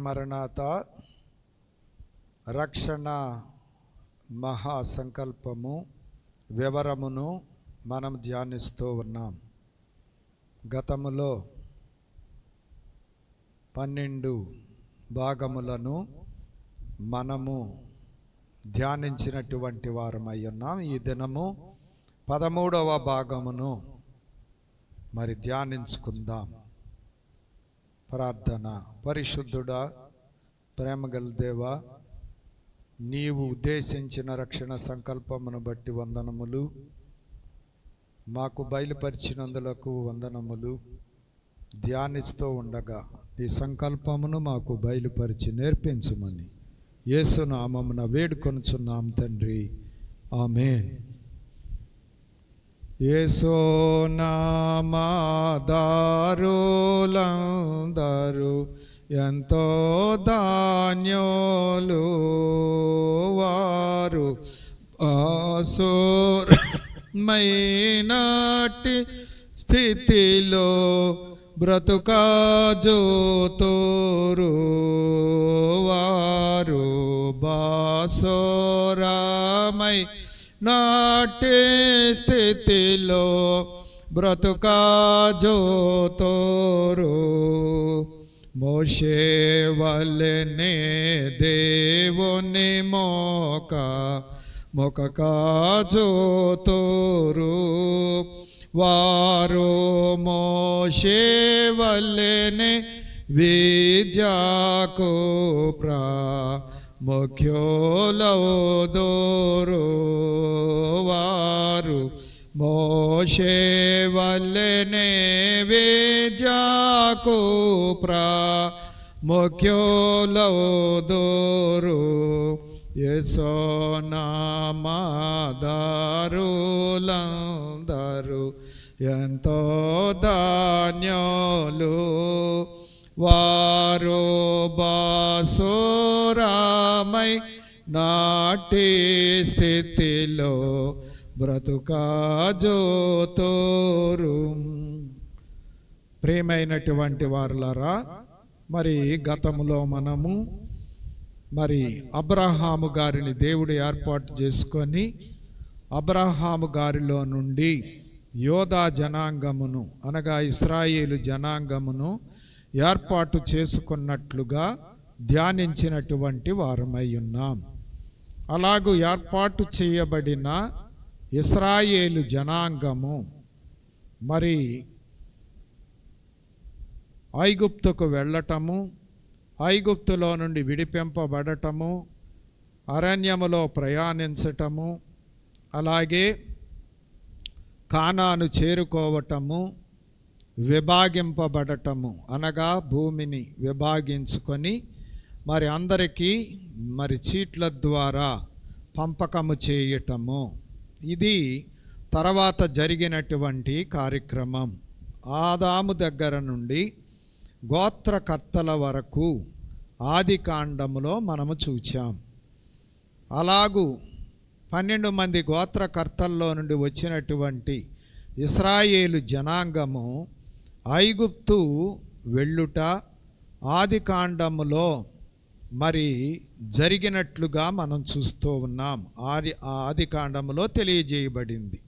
మరణాత రక్షణ మహా సంకల్పము వివరమును మనం ధ్యానిస్తూ ఉన్నాం. గతములో పన్నెండు భాగములను మనము ధ్యానించినటువంటి వారమై ఉన్నాం. ఈ దినము పదమూడవ భాగమును మరి ధ్యానించుకుందాం. ప్రార్థన. పరిశుద్ధుడా ప్రేమగల దేవా నీవు ఉద్దేశించిన రక్షణ సంకల్పమును బట్టి వందనములు. మాకు బయలుపరిచినందులకు వందనములు. ధ్యానిస్తూ ఉండగా నీ సంకల్పమును మాకు బయలుపరిచి నేర్పించుమని యేసునామమున వేడుకొనుచున్నాం తండ్రి. ఆమెన్. యేసోనామాదారులందరూ ఎంతో ధాన్యోలు వారు ఆసురమైనటి స్థితిలో బ్రతుకాజోతోరు వారు బాసోరామై నాటి స్థితిలో బ్రతుకాజోతోరు మోషే వల్లనే దేవుని మోక మొక కాజోతోరు వారు మోషే వల్లనే విద్యాకు ప్రా ముఖ్యోలవుదోరు వారు మోషే వల్లనే ప్రా ముఖ్యోలవుదోరు యశోనామాదారులందరూ ఎంతో ధాన్యోలు వారు బాసోరామై నాటి స్థితిలో బ్రతుకాజోతోరు ప్రేమైనటువంటి వారులరా మరి గతంలో మనము మరి అబ్రహాము గారిని దేవుడు ఏర్పాటు చేసుకొని అబ్రహాము గారిలో నుండి యోధా జనాంగమును అనగా ఇస్రాయేలు జనాంగమును ఏర్పాటు చేసుకున్నట్లుగా ధ్యానించినటువంటి వారమై ఉన్నాం. అలాగూ ఏర్పాటు చేయబడిన ఇస్రాయేలు జనాంగము మరి ఐగుప్తుకు వెళ్ళటము ఐగుప్తులో నుండి విడిపింపబడటము అరణ్యములో ప్రయాణించటము అలాగే కానాను చేరుకోవటము విభాగింపబడటము అనగా భూమిని విభాగించుకొని మరి అందరికీ మరి చీట్ల ద్వారా పంపకము చేయటము. ఇది తర్వాత జరిగినటువంటి కార్యక్రమం. ఆదాము దగ్గర నుండి గోత్రకర్తల వరకు ఆది కాండములో మనము చూచాం. అలాగూ పన్నెండు మంది గోత్రకర్తల్లో నుండి వచ్చినటువంటి ఇస్రాయేలు జనాంగము ఐగుప్తు వెళ్ళుట ఆది కాండములో మరి జరిగినట్లుగా మనం చూస్తూ ఉన్నాం. ఆది ఆది కాండములో తెలియజేయబడింది.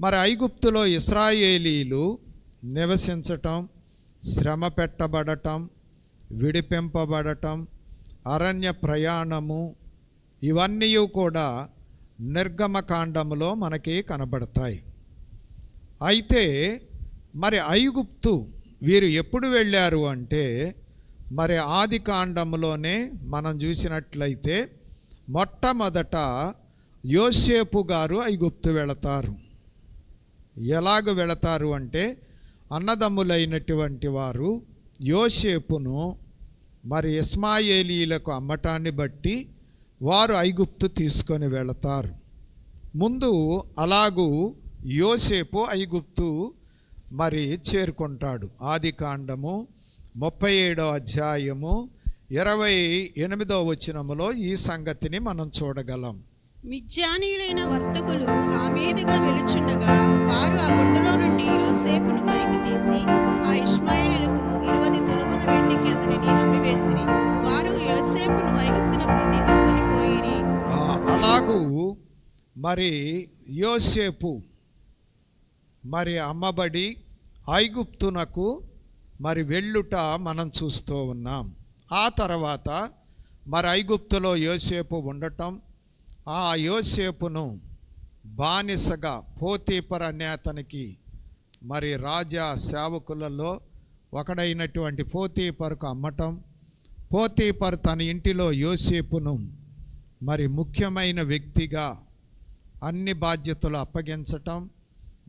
మరి ఐగుప్తులో ఇస్రాయేలీలు నివసించటం శ్రమ పెట్టబడటం విడిపింపబడటం అరణ్య ప్రయాణము ఇవన్నీ కూడా నిర్గమకాండములో మనకి కనబడతాయి. అయితే మరి ఐగుప్తు వీరు ఎప్పుడు వెళ్ళారు అంటే మరి ఆది కాండంలోనే మనం చూసినట్లయితే మొట్టమొదట యోసేపు గారు ఐగుప్తు వెళతారు. ఎలాగ వెళతారు అంటే అన్నదమ్ములైనటువంటి వారు యోసేపును మరి ఇస్మాయేలీలకు అమ్మటాన్ని బట్టి వారు ఐగుప్తు తీసుకొని వెళతారు. ముందు అలాగూ యోసేపు ఐగుప్తు మరి చేరుకుంటాడు. ఆది కాండము ముప్పై ఏడో అధ్యాయము ఇరవై ఎనిమిదో వచనములో ఈ సంగతిని మనం చూడగలం. మిజ్జానీయులైన వర్తకులు ఆ మీదుగా వెలుచుండగా వారు ఆ గుండెలో నుండి యోసేపును పైకి తీసి ఆ ఇష్మాయిలులకు ఇరవై తులముల వెండికి అతనిని అమ్మివేసిరి. వారు యోసేపును ఐగుప్తునకు తీసుకొని పోయిరి. ఆ, అలాగూ మరి యోసేపు మరి అమ్మబడి ఐగుప్తునకు మరి వెళ్ళుట మనం చూస్తూ ఉన్నాం. ఆ తర్వాత మరి ఐగుప్తులో యోసేపు ఉండటం ఆ యోసేపును బానిసగా పోతీపర్ అనే అతనికి మరి రాజా సేవకులలో ఒకడైనటువంటి పోతీపర్కు అమ్మటం. పోతీపర్ తన ఇంటిలో యోసేపును మరి ముఖ్యమైన వ్యక్తిగా అన్ని బాధ్యతలు అప్పగించటం.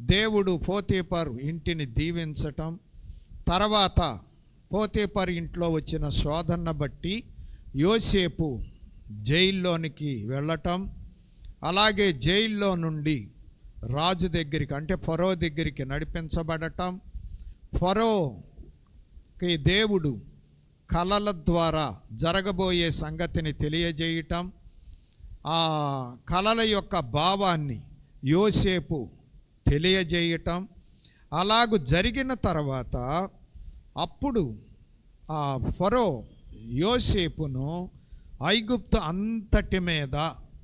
దేవుడు పోతేపర్ ఇంటిని దీవించటం తర్వాత పోతేపర్ ఇంట్లో వచ్చిన శోధన బట్టి యోసేపు జైల్లోనికి వెళ్ళటం అలాగే జైల్లో నుండి రాజు దగ్గరికి అంటే ఫరో దగ్గరికి నడిపించబడటం. ఫరోకి దేవుడు కళల ద్వారా జరగబోయే సంగతిని తెలియజేయటం. ఆ కళల యొక్క భావాన్ని యోసేపు తెలియజేయటం. అలాగు జరిగిన తర్వాత అప్పుడు ఆ ఫరో యోసేపును ఐగుప్తు అంతటి మీద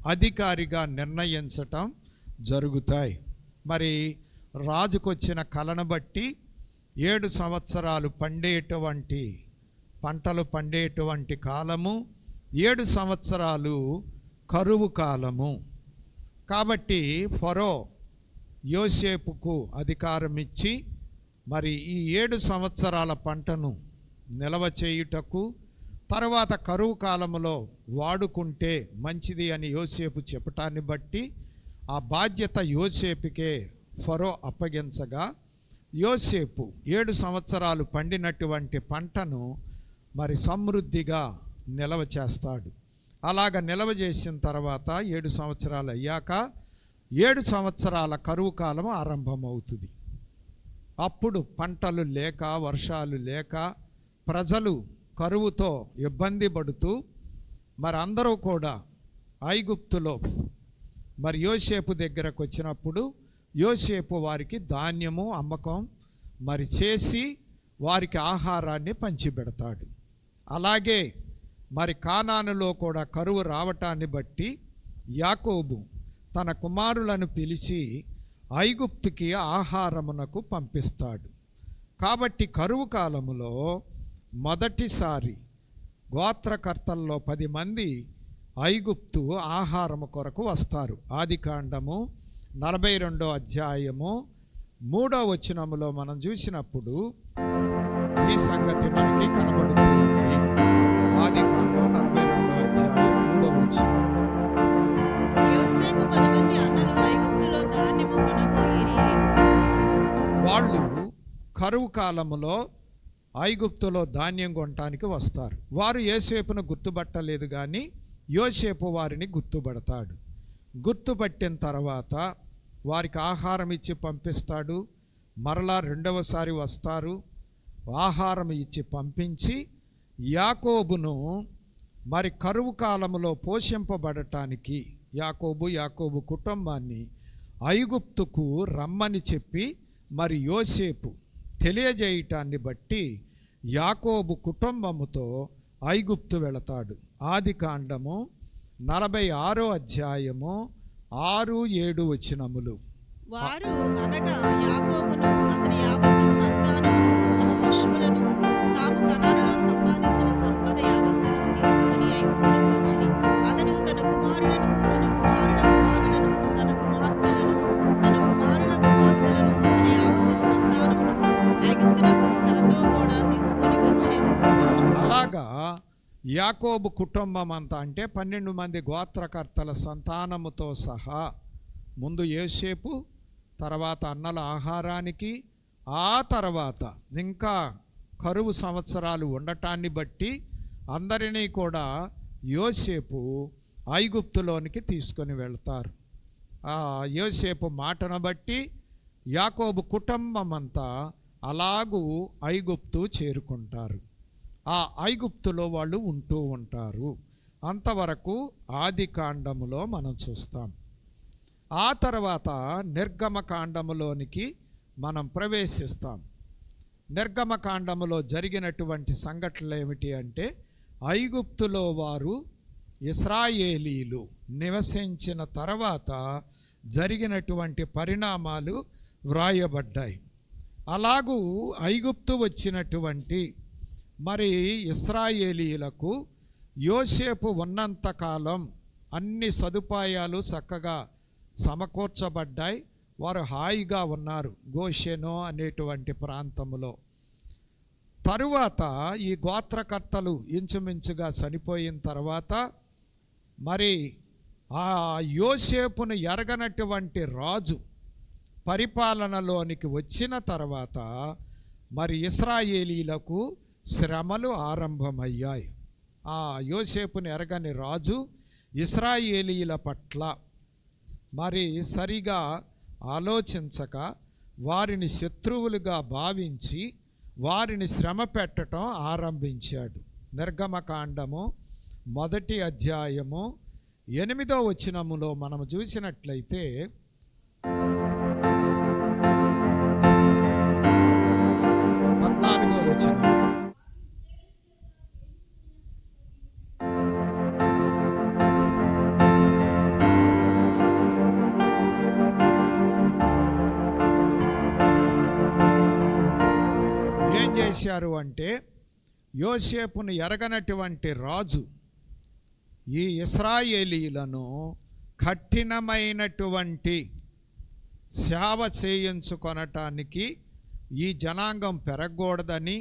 అధికారిగా నిర్ణయించటం జరుగుతాయి. మరి రాజుకొచ్చిన కలను బట్టి ఏడు సంవత్సరాలు పండేటువంటి పంటలు పండేటువంటి కాలము ఏడు సంవత్సరాలు కరువు కాలము. కాబట్టి ఫరో యోసేపుకు అధికారం ఇచ్చి మరి ఈ ఏడు సంవత్సరాల పంటను నిల్వ చేయుటకు తర్వాత కరువు కాలంలో వాడుకుంటే మంచిది అని యోసేపు చెప్పటాన్ని బట్టి ఆ బాధ్యత యోసేపుకే ఫరో అప్పగించగా యోసేపు ఏడు సంవత్సరాలు పండినటువంటి పంటను మరి సమృద్ధిగా నిల్వ చేస్తాడు. అలాగ నిల్వ చేసిన తర్వాత ఏడు సంవత్సరాలు అయ్యాక ఏడు సంవత్సరాల కరువు కాలం ఆరంభమవుతుంది. అప్పుడు పంటలు లేక వర్షాలు లేక ప్రజలు కరువుతో ఇబ్బంది పడుతూ మరి అందరూ కూడా ఐగుప్తులో మరి యోసేపు దగ్గరకు వచ్చినప్పుడు యోసేపు వారికి ధాన్యము అమ్మకం మరి చేసి వారికి ఆహారాన్ని పంచిపెడతాడు. అలాగే మరి కానానులో కూడా కరువు రావటాన్ని బట్టి యాకోబు తన కుమారులను పిలిచి ఐగుప్తుకి ఆహారమునకు పంపిస్తాడు. కాబట్టి కరువు కాలములో మొదటిసారి గోత్రకర్తల్లో పది మంది ఐగుప్తు ఆహారము కొరకు వస్తారు. ఆది కాండము నలభై రెండో అధ్యాయము మూడో వచనములో మనం చూసినప్పుడు ఈ సంగతి మనకి కనబడుతుంది. యోసేపు పది మంది అన్నలు ఐగుప్తులో ధాన్యము కొనబోయిరి వాళ్ళు కరువు కాలములో ఐగుప్తులో ధాన్యం కొనటానికి వస్తారు. వారు యోసేపును గుర్తుపట్టలేదు కానీ యోసేపు వారిని గుర్తుపడతాడు. గుర్తుపట్టిన తర్వాత వారికి ఆహారం ఇచ్చి పంపిస్తాడు. మరలా రెండవసారి వస్తారు. ఆహారం ఇచ్చి పంపించి యాకోబును మరి కరువు కాలంలో పోషింపబడటానికి యాకోబు యాకోబు కుటుంబాన్ని ఐగుప్తుకు రమ్మని చెప్పి మరి యోసేపు తెలియజేయటాన్ని బట్టి యాకోబు కుటుంబముతో ఐగుప్తు వెళతాడు. ఆది కాండము నలభై ఆరో అధ్యాయము ఆరు ఏడు వచనములు. వారు అనగా యాకోబును అతని యావత్తు సంతానమును తమ పశువులను తాము కణాలలో సంపాదించిన సంపద యావత్తును తీసుకుని ఐగుప్తును యాకోబు కుటుంబం అంతా అంటే పన్నెండు మంది గోత్రకర్తల సంతానముతో సహా ముందు యోసేపు తర్వాత అన్నల ఆహారానికి ఆ తర్వాత ఇంకా కరువు సంవత్సరాలు ఉండటాన్ని బట్టి అందరినీ కూడా యోసేపు ఐగుప్తులోనికి తీసుకొని వెళ్తారు. ఆ యోసేపు మాటను బట్టి యాకోబు కుటుంబం అంతా అలాగూ ఐగుప్తు చేరుకుంటారు. ఆ ఐగుప్తులో వాళ్ళు ఉంటూ ఉంటారు. అంతవరకు ఆది కాండములో మనం చూస్తాం. ఆ తర్వాత నిర్గమ కాండములోనికి మనం ప్రవేశిస్తాం. నిర్గమకాండములో జరిగినటువంటి సంఘటనలు ఏమిటి అంటే ఐగుప్తులో వారు ఇస్రాయేలీలు నివసించిన తర్వాత జరిగినటువంటి పరిణామాలు వ్రాయబడ్డాయి. అలాగూ ఐగుప్తు వచ్చినటువంటి మరి ఇస్రాయేలీలకు యోసేపు ఉన్నంతకాలం అన్ని సదుపాయాలు చక్కగా సమకూర్చబడ్డాయి. వారు హాయిగా ఉన్నారు గోషెనో అనేటువంటి ప్రాంతంలో తరువాత ఈ గోత్రకర్తలు ఇంచుమించుగా చనిపోయిన తర్వాత మరి ఆ యోసేపును ఎరగనటువంటి రాజు పరిపాలనలోనికి వచ్చిన తర్వాత మరి ఇస్రాయేలీలకు శ్రమలు ఆరంభమయ్యాయి. ఆ యోసేపుని ఎరగని రాజు ఇస్రాయేలీల పట్ల మరి సరిగా ఆలోచించక వారిని శత్రువులుగా భావించి వారిని శ్రమ పెట్టడం ఆరంభించాడు. నిర్గమకాండము మొదటి అధ్యాయము ఎనిమిదో వచనములో మనం చూసినట్లయితే పద్నాలుగో వచనము. చేశారు అంటే యోసేపును ఎరగనటువంటి రాజు ఈ ఇస్రాయేలీలను కఠినమైనటువంటి సేవ చేయించుకొనటానికి ఈ జనాంగం పెరగకూడదని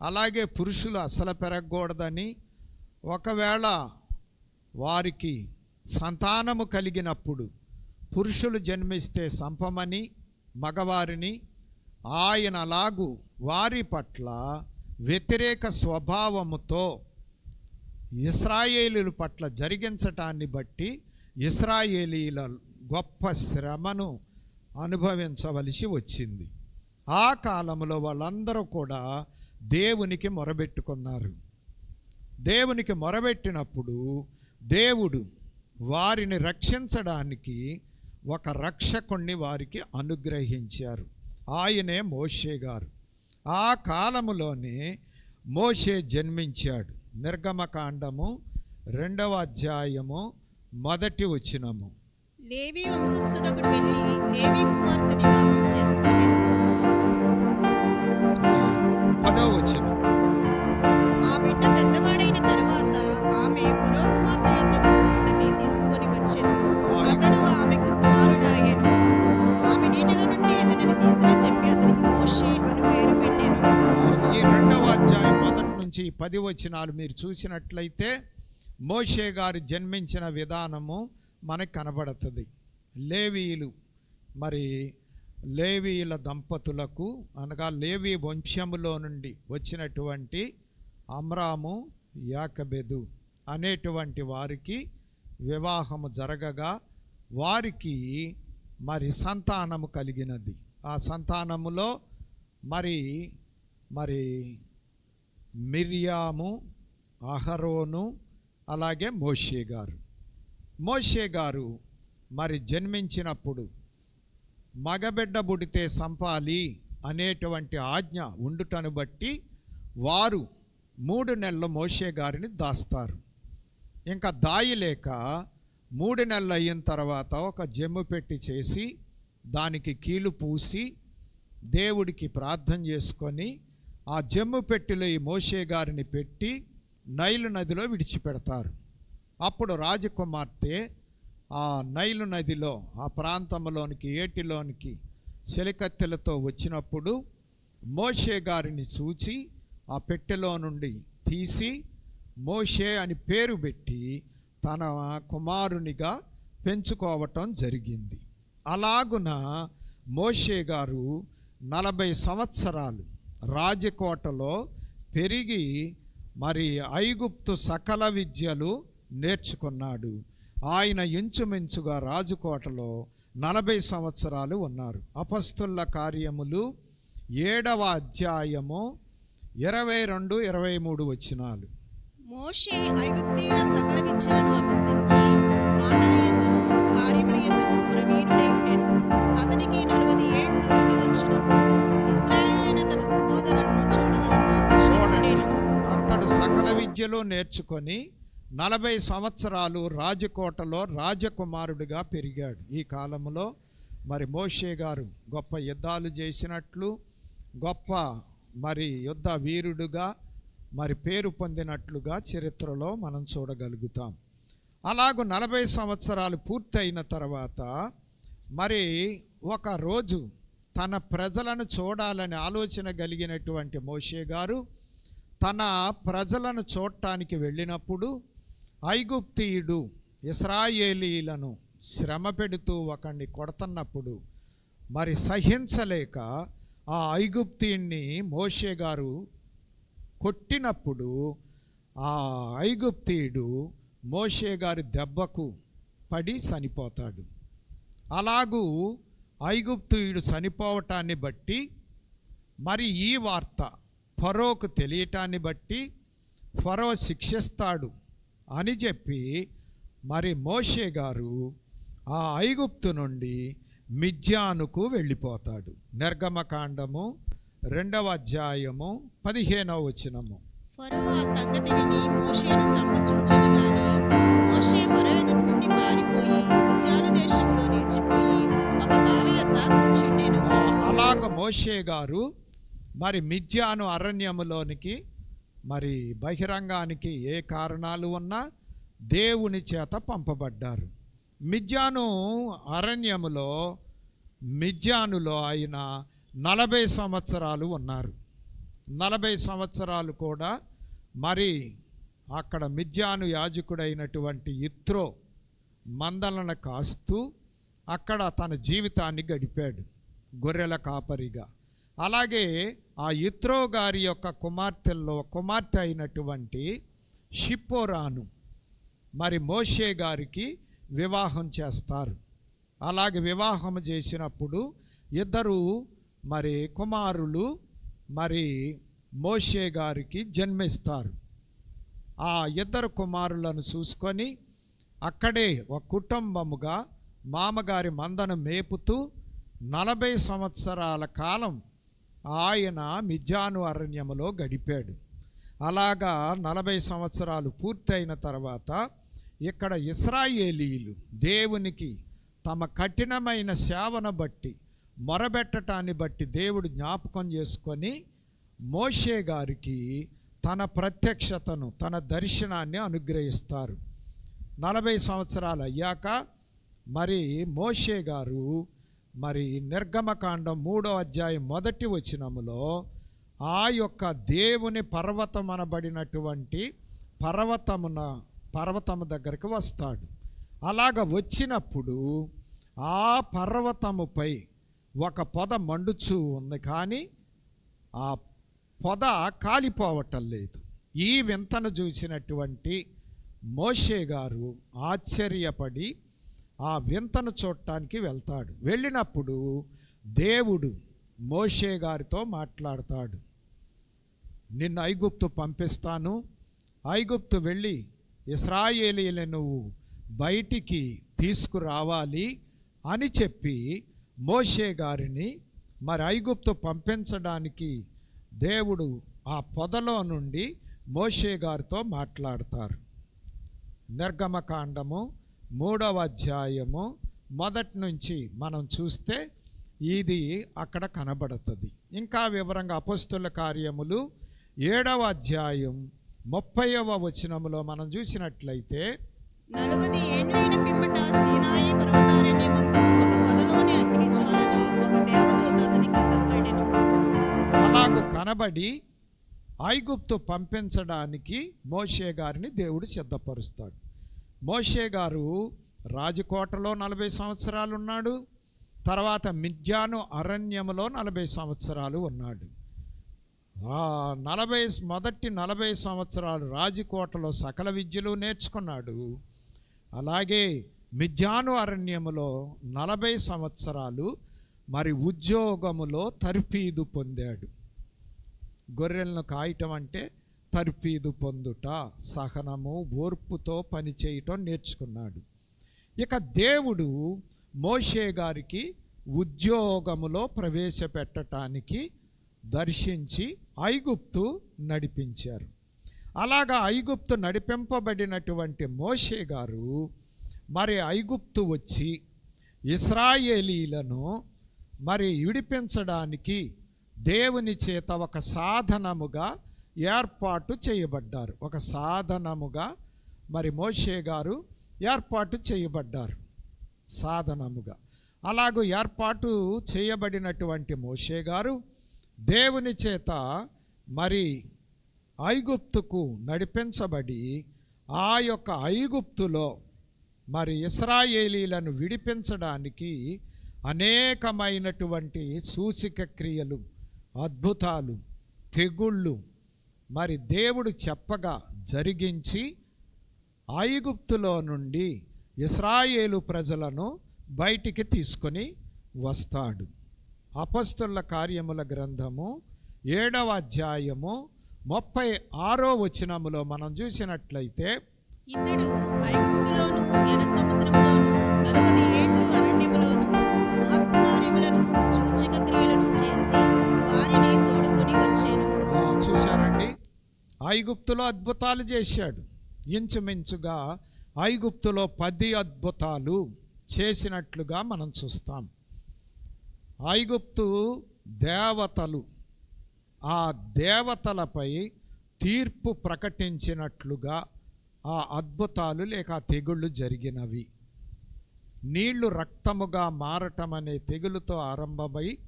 అలాగే పురుషులు అసలు పెరగకూడదని ఒకవేళ వారికి సంతానము కలిగినప్పుడు పురుషులు జన్మిస్తే సంపమని మగవారిని ఆయన అలాగు వారి పట్ల వ్యతిరేక స్వభావముతో ఇస్రాయేలీల పట్ల జరిగించటాన్ని బట్టి ఇస్రాయేలీల గొప్ప శ్రమను అనుభవించవలసి వచ్చింది. ఆ కాలంలో వాళ్ళందరూ కూడా దేవునికి మొరబెట్టుకున్నారు. దేవునికి మొరబెట్టినప్పుడు దేవుడు వారిని రక్షించడానికి ఒక రక్షకుణ్ణి వారికి అనుగ్రహించారు. ఆయనే మోషే గారు. ఆ కాలములోనే మోషే జన్మించాడు. నిర్గమకాండము రెండవ అధ్యాయము మొదటి వచనము. లేవి వంశస్థుడొకడు వెళ్ళి లేవి వివాహం చేసుకునేను. పదో వచనం. ఆ బిడ్డ పెద్దవాడైన తరువాత ఆమె ఫరో కుమార్తె యొద్దకు అతన్ని తీసుకొని వచ్చెను. అతడు ఆమెకు కుమారుడాయెను. నుండి అతనిని చెప్పి అతనికి మోషే అని పేరు ఈ రెండవ అధ్యాయం మొదటి నుంచి పది వచనాలు మీరు చూసినట్లయితే మోషే గారు జన్మించిన విధానము మనకు కనబడుతుంది. లేవీయులు మరి లేవీయుల దంపతులకు అనగా లేవీ వంశములో నుండి వచ్చినటువంటి అమ్రాము యాకబెదు అనేటువంటి వారికి వివాహము జరగగా వారికి మరి సంతానము కలిగినది. ఆ సంతానములో మరి మరి మిర్యాము అహరోను అలాగే మోషే గారు. మోషే గారు మరి జన్మించినప్పుడు మగబిడ్డ పుడితే సంపాలి అనేటువంటి ఆజ్ఞ ఉండుటను బట్టి వారు మూడు నెలలు మోషే గారిని దాస్తారు. ఇంకా దాయలేక మూడు నెలలు అయిన తర్వాత ఒక జమ్ము పెట్టి చేసి దానికి కీలు పూసి దేవుడికి ప్రార్థన చేసుకొని ఆ జమ్ము పెట్టిలో ఈ మోషే గారిని పెట్టి నైలు నదిలో విడిచిపెడతారు. అప్పుడు రాజకుమార్తె ఆ నైలు నదిలో ఆ ప్రాంతంలోనికి ఏటిలోనికి చెలికత్తెలతో వచ్చినప్పుడు మోషే గారిని చూచి ఆ పెట్టెలో నుండి తీసి మోషే అని పేరు పెట్టి తన కుమారునిగా పెంచుకోవటం జరిగింది. అలాగున మోషే గారు నలభై సంవత్సరాలు రాజకోటలో పెరిగి మరి ఐగుప్తు సకల విద్యలు నేర్చుకున్నాడు. ఆయన ఇంచుమించుగా రాజుకోటలో నలభై సంవత్సరాలు ఉన్నారు. అపస్తుల కార్యములు ఏడవ అధ్యాయము ఇరవై రెండు ఇరవై మూడు వచ్చినాలు మోషే ఐగుప్తీయుల సకల విద్యలను అభ్యసించి మాటల ఎందును కార్యముల ఎందును ప్రవీణుడై ఉండెను. అతనికి నలభై ఏళ్ళు నిండి వచ్చినప్పుడు ఇస్రాయేలులైన తన సహోదరులను చూడవలన అతడు సకల విద్యలు నేర్చుకొని నలభై సంవత్సరాలు రాజకోటలో రాజకుమారుడిగా పెరిగాడు. ఈ కాలంలో మరి మోషే గారు గొప్ప యుద్ధాలు చేసినట్లు గొప్ప మరి యుద్ధ వీరుడుగా మరి పేరు పొందినట్లుగా చరిత్రలో మనం చూడగలుగుతాం. అలాగూ నలభై సంవత్సరాలు పూర్తయిన తర్వాత మరి ఒక రోజు తన ప్రజలను చూడాలని ఆలోచన కలిగినటువంటి మోషే గారు తన ప్రజలను చూడటానికి వెళ్ళినప్పుడు ఐగుప్తీయుడు ఇస్రాయేలీలను శ్రమ పెడుతూ ఒకడిని కొడుతున్నప్పుడు మరి సహించలేక ఆ ఐగుప్తీయుణ్ణి మోషే గారు కొట్టినప్పుడు ఆ ఐగుప్తీయుడు మోషే గారి దెబ్బకు పడి చనిపోతాడు. అలాగూ ఐగుప్తీయుడు చనిపోవటాన్ని బట్టి మరి ఈ వార్త ఫరోకు తెలియటాన్ని బట్టి ఫరో శిక్షిస్తాడు అని చెప్పి మరి మోషే గారు ఆ ఐగుప్తు నుండి మిజ్యానుకు వెళ్ళిపోతాడు. నిర్గమకాండము రెండవ అధ్యాయము పదిహేనవ వచనము. ఫరో ఆ సంగతి విని మోషేను చంపచూచెను గాని మోషే ఫరో ఎదుటి నుండి పారిపోయి మిద్యాను దేశంలో నిలిచిపోయి ఒక బావి వద్ద కూర్చుండెను. ఆ, అలాగ మోషే గారు మరి మిథ్యాను అరణ్యములోనికి మరి బహిరంగానికి ఏ కారణాలు ఉన్నా దేవుని చేత పంపబడ్డారు. మిథ్యాను అరణ్యములో మిథ్యానులో ఆయన నలభై సంవత్సరాలు ఉన్నారు. నలభై సంవత్సరాలు కూడా మరి అక్కడ మిథ్యాను యాజకుడైనటువంటి ఇత్రో మందలను కాస్తూ అక్కడ తన జీవితాన్ని గడిపాడు గొర్రెల కాపరిగా. అలాగే ఆ ఇత్రో గారి యొక్క కుమార్తెల్లో కుమార్తె అయినటువంటి షిప్పోరాను మరి మోషే గారికి వివాహం చేస్తారు. అలాగే వివాహం చేసినప్పుడు ఇద్దరు మరి కుమారులు మరి మోషే గారికి జన్మిస్తారు. ఆ ఇద్దరు కుమారులను చూసుకొని అక్కడే ఒక కుటుంబముగా మామగారి మందను మేపుతూ నలభై సంవత్సరాల కాలం ఆయన మిజాను అరణ్యములో గడిపాడు. అలాగా నలభై సంవత్సరాలు పూర్తయిన తర్వాత ఇక్కడ ఇస్రాయేలీలు దేవునికి తమ కఠినమైన సేవను బట్టి మొరబెట్టటాన్ని బట్టి దేవుడు జ్ఞాపకం చేసుకొని మోషే గారికి తన ప్రత్యక్షతను తన దర్శనాన్ని అనుగ్రహిస్తారు. నలభై సంవత్సరాలు అయ్యాక మరి మోషే గారు మరి నిర్గమకాండం మూడో అధ్యాయం మొదటి వచనములో ఆ యొక్క దేవుని పర్వతం అనబడినటువంటి పర్వతమున పర్వతము దగ్గరికి వస్తాడు. అలాగ వచ్చినప్పుడు ఆ పర్వతముపై ఒక పొద మండుచూ ఉంది కానీ ఆ పొద కాలిపోవటం లేదు. ఈ వింతను చూసినటువంటి మోషే గారు ఆశ్చర్యపడి ఆ వింతను చూడటానికి వెళ్తాడు. వెళ్ళినప్పుడు దేవుడు మోషే గారితో మాట్లాడతాడు. నిన్ను ఐగుప్తు పంపిస్తాను. ఐగుప్తు వెళ్ళి ఇస్రాయేలీలను నువ్వు బయటికి తీసుకురావాలి అని చెప్పి మోషే గారిని మరి ఐగుప్తు పంపించడానికి దేవుడు ఆ పొదలో నుండి మోషే గారితో మాట్లాడతారు. నిర్గమకాండము మూడవ అధ్యాయము మొదటి నుంచి మనం చూస్తే ఇది అక్కడ కనబడుతుంది. ఇంకా వివరంగా అపస్తుల కార్యములు ఏడవ అధ్యాయం ముప్పైవ వచనములో మనం చూసినట్లయితే నలభై ఏండ్లైన పిమ్మట సీనాయి పర్వతారణ్యమందు గదిలోని అగ్ని ఒక దేవదూత అతనికి కనబడెను అలాగూ కనబడి ఐగుప్తు పంపించడానికి మోషే గారిని దేవుడు సిద్ధపరుస్తాడు. మోషే గారు రాజకోటలో నలభై సంవత్సరాలు ఉన్నాడు. తర్వాత మిథ్యాను అరణ్యములో నలభై సంవత్సరాలు ఉన్నాడు. నలభై మొదటి నలభై సంవత్సరాలు రాజకోటలో సకల విద్యలు నేర్చుకున్నాడు. అలాగే మిథ్యాను అరణ్యములో నలభై సంవత్సరాలు మరి ఉద్యోగములో తర్ఫీదు పొందాడు. గొర్రెలను కాయటం అంటే తర్ఫీదు పొందుట సహనము ఓర్పుతో పనిచేయటం నేర్చుకున్నాడు. ఇక దేవుడు మోషే గారికి ఉద్యోగములో ప్రవేశపెట్టటానికి దర్శించి ఐగుప్తు నడిపించారు. అలాగా ఐగుప్తు నడిపింపబడినటువంటి మోషే గారు మరి ఐగుప్తు వచ్చి ఇస్రాయేలీలను మరి విడిపించడానికి దేవుని చేత ఒక సాధనముగా ఏర్పాటు చేయబడ్డారు. ఒక సాధనముగా మరి మోషే గారు ఏర్పాటు చేయబడ్డారు. సాధనముగా. అలాగూ ఏర్పాటు చేయబడినటువంటి మోషే గారు దేవుని చేత మరి ఐగుప్తుకు నడిపించబడి ఆ యొక్క ఐగుప్తులో మరి ఇస్రాయేలీలను విడిపించడానికి అనేకమైనటువంటి సూచిక క్రియలు అద్భుతాలు తెగుళ్ళు మరి దేవుడు చెప్పగా జరిగించి ఐగుప్తులో నుండి ఇస్రాయేలు ప్రజలను బయటికి తీసుకొని వస్తాడు. అపస్తుల కార్యముల గ్రంథము ఏడవ అధ్యాయము ముప్పై ఆరో వచనములో మనం చూసినట్లయితే ఇతడు ఐగుప్తులోను ఎర్ర సముద్రంలోను నలభై ఏళ్ళు అరణ్యములోను మహత్కార్యములను సూచక క్రియలను చేసి వారిని తోడుకొని వచ్చాను. చూశారండి? ఐగుప్తులో అద్భుతాలు చేశాడు. ఇంచుమించుగా ఐగుప్తులో పది అద్భుతాలు చేసినట్లుగా మనం చూస్తాం. ఐగుప్తు దేవతలు ఆ దేవతలపై తీర్పు ప్రకటించినట్లుగా ఆ అద్భుతాలు లేక ఆ తెగుళ్ళు జరిగినవి. నీళ్ళు రక్తముగా మారటం అనే తెగులుతో ఆరంభమై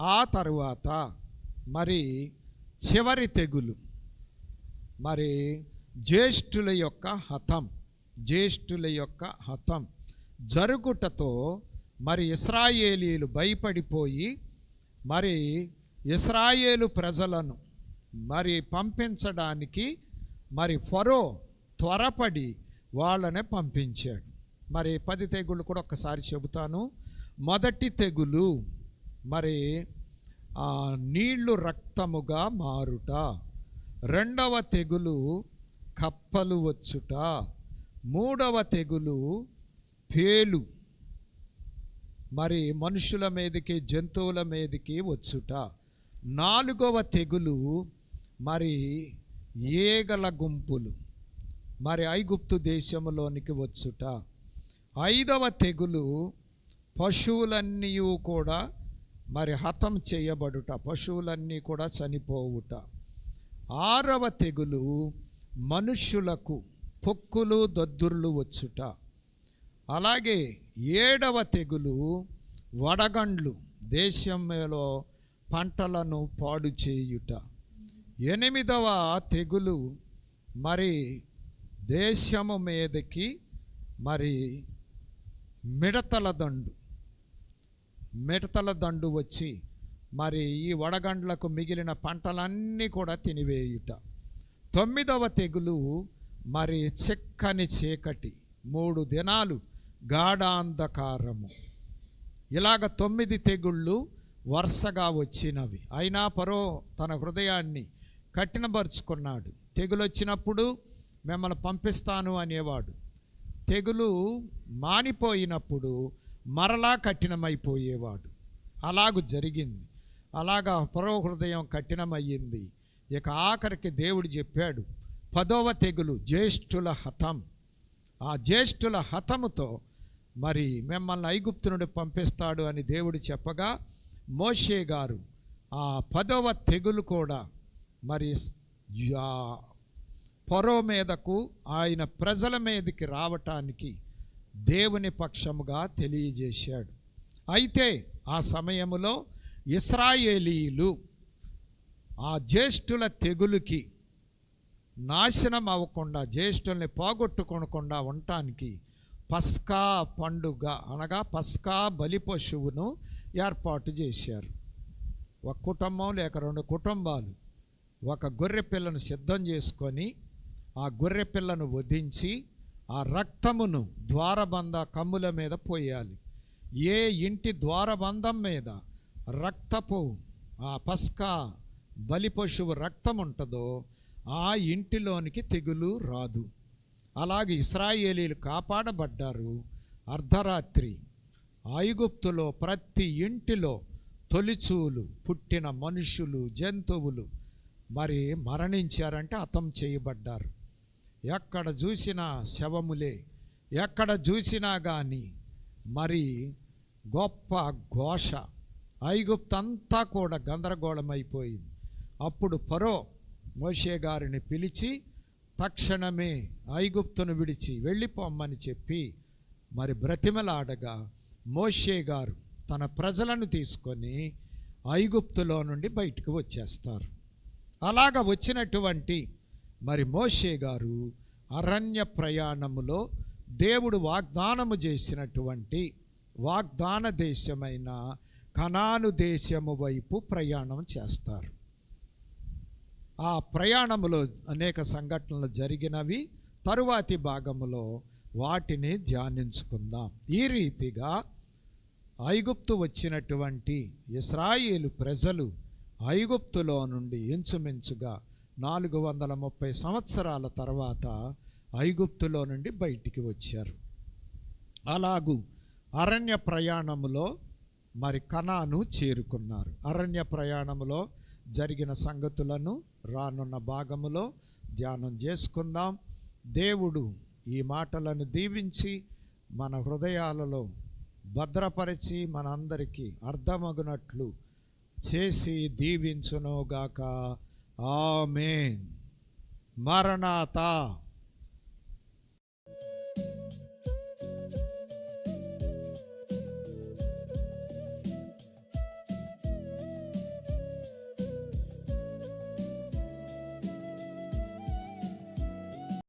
ఆ తరువాత మరి చివరి తెగులు మరి జ్యేష్ఠుల యొక్క హతం జ్యేష్ఠుల యొక్క హతం జరుగుటతో మరి ఇస్రాయేలీలు భయపడిపోయి మరి ఇస్రాయేలు ప్రజలను మరి పంపించడానికి మరి ఫరో త్వరపడి వాళ్ళనే పంపించాడు. మరి పది తెగుళ్ళు కూడా ఒక్కసారి చెబుతాను. మొదటి తెగులు మరి ఆ, నీళ్ళు రక్తముగా మారుట. రెండవ తెగులు కప్పలు వచ్చుట. మూడవ తెగులు పేలు. మరి మనుషుల మీదకి జంతువుల మీదకి వచ్చుట. నాలుగవ తెగులు మరి ఏగల గుంపులు. మరి ఐగుప్తు దేశంలోనికి వచ్చుట. ఐదవ తెగులు పశువులన్నీ కూడా మరి హతం చేయబడుట పశువులన్నీ కూడా చనిపోవుట. ఆరవ తెగులు మనుష్యులకు పొక్కులు దద్దుర్లు వచ్చుట. అలాగే ఏడవ తెగులు వడగండ్లు దేశంలో పంటలను పాడు చేయుట. ఎనిమిదవ తెగులు మరి దేశము మీదకి మరి మిడతల దండు మిడతల దండు వచ్చి మరి ఈ వడగండ్లకు మిగిలిన పంటలన్నీ కూడా తినివేయుట. తొమ్మిదవ తెగులు మరి చెక్కని చీకటి. మూడు దినాలు గాఢాంధకారము. ఇలాగ తొమ్మిది తెగుళ్ళు వరుసగా వచ్చినవి. అయినా పరో తన హృదయాన్ని కఠినపరుచుకున్నాడు. తెగులు వచ్చినప్పుడు మిమ్మల్ని పంపిస్తాను అనేవాడు. తెగులు మానిపోయినప్పుడు మరలా కఠినమైపోయేవాడు. అలాగు జరిగింది. అలాగా పరో హృదయం కఠినమయ్యింది. ఇక ఆఖరికి దేవుడు చెప్పాడు పదవ తెగులు జ్యేష్ఠుల హతం. ఆ జ్యేష్ఠుల హతముతో మరి మిమ్మల్ని ఐగుప్తు నుండి పంపిస్తాడు అని దేవుడు చెప్పగా మోషే గారు ఆ పదవ తెగులు కూడా మరి యా- పొరో మీదకు ఆయన ప్రజల మీదకి రావటానికి దేవుని పక్షముగా తెలియజేశాడు. అయితే ఆ సమయములో ఇస్రాయేలీలు ఆ జ్యేష్ఠుల తెగులుకి నాశనం అవ్వకుండా జ్యేష్ఠుల్ని పోగొట్టుకొనకుండా ఉండటానికి పస్కా పండుగ అనగా పస్కా బలి పశువును ఏర్పాటు చేశారు. ఒక కుటుంబం లేక రెండు కుటుంబాలు. ఒక గొర్రె పిల్లను సిద్ధం చేసుకొని ఆ గొర్రె పిల్లను వధించి ఆ రక్తమును ద్వారబంధ కమ్ముల మీద పోయాలి. ఏ ఇంటి ద్వారబంధం మీద రక్తపు ఆ పస్కా బలి పశువు రక్తం ఉంటుందో ఆ ఇంటిలోనికి తెగులు రాదు. అలాగే ఇస్రాయేలీలు కాపాడబడ్డారు అర్ధరాత్రి. ఐగుప్తులో ప్రతి ఇంటిలో తొలిచూలు పుట్టిన మనుషులు జంతువులు మరి మరణించారంటే అతం చేయబడ్డారు. ఎక్కడ చూసినా శవములే ఎక్కడ చూసినా కానీ మరి గొప్ప ఘోష. ఐగుప్తంతా కూడా గందరగోళమైపోయింది. అప్పుడు పరో మోషే గారిని పిలిచి తక్షణమే ఐగుప్తును విడిచి వెళ్ళిపోమ్మని చెప్పి మరి బ్రతిమలాడగా మోషే గారు తన ప్రజలను తీసుకొని ఐగుప్తులో నుండి బయటకు వచ్చేస్తారు. అలాగ వచ్చినటువంటి మరి మోషే గారు అరణ్య ప్రయాణములో దేవుడు వాగ్దానము చేసినటువంటి వాగ్దాన దేశమైన కనాను దేశము వైపు ప్రయాణం చేస్తారు. ఆ ప్రయాణములో అనేక సంఘటనలు జరిగినవి. తరువాతి భాగములో వాటిని ధ్యానించుకుందాం. ఈ రీతిగా ఐగుప్తు వచ్చినటువంటి ఇస్రాయేలు ప్రజలు ఐగుప్తులో నుండి ఇంచుమించుగా నాలుగు వందల ముప్పై సంవత్సరాల తర్వాత ఐగుప్తులో నుండి బయటికి వచ్చారు. అలాగూ అరణ్య ప్రయాణములో మరి కణాను చేరుకున్నారు. అరణ్య ప్రయాణములో జరిగిన సంగతులను రానున్న భాగములో ధ్యానం చేసుకుందాం. దేవుడు ఈ మాటలను దీవించి మన హృదయాలలో భద్రపరిచి మనందరికీ అర్థమగునట్లు చేసి దీవించునోగాక. ఆమెన్. మరణాత